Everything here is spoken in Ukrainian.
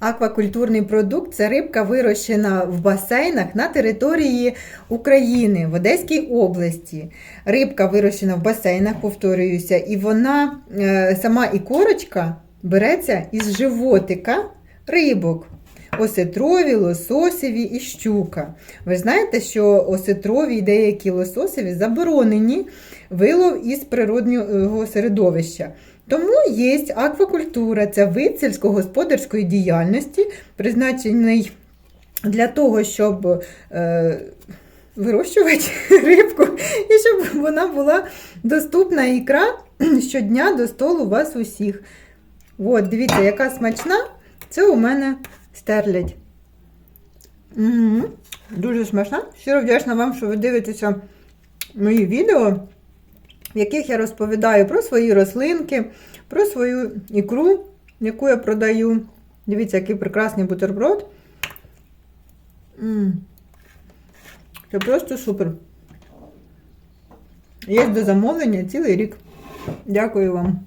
Аквакультурний продукт це рибка вирощена в басейнах на території України в Одеській області. Рибка вирощена в басейнах, повторююся, і вона е, сама і корочка береться із животика рибок. Осетрові, лососеві і щука. Ви знаєте, що осетрові і деякі лососеві заборонені вилов із природнього середовища. Тому є аквакультура, це вид сільськогосподарської діяльності, призначений для того, щоб е, вирощувати рибку і щоб вона була доступна ікра щодня до столу вас усіх. От, дивіться, яка смачна. Це у мене стерлядь. Угу. Дуже смачна. Щиро вдячна вам, що ви дивитеся мої відео, в яких я розповідаю про свої рослинки, про свою ікру, яку я продаю. Дивіться, який прекрасний бутерброд. М. Це просто супер. Є до замовлення цілий рік. Дякую вам.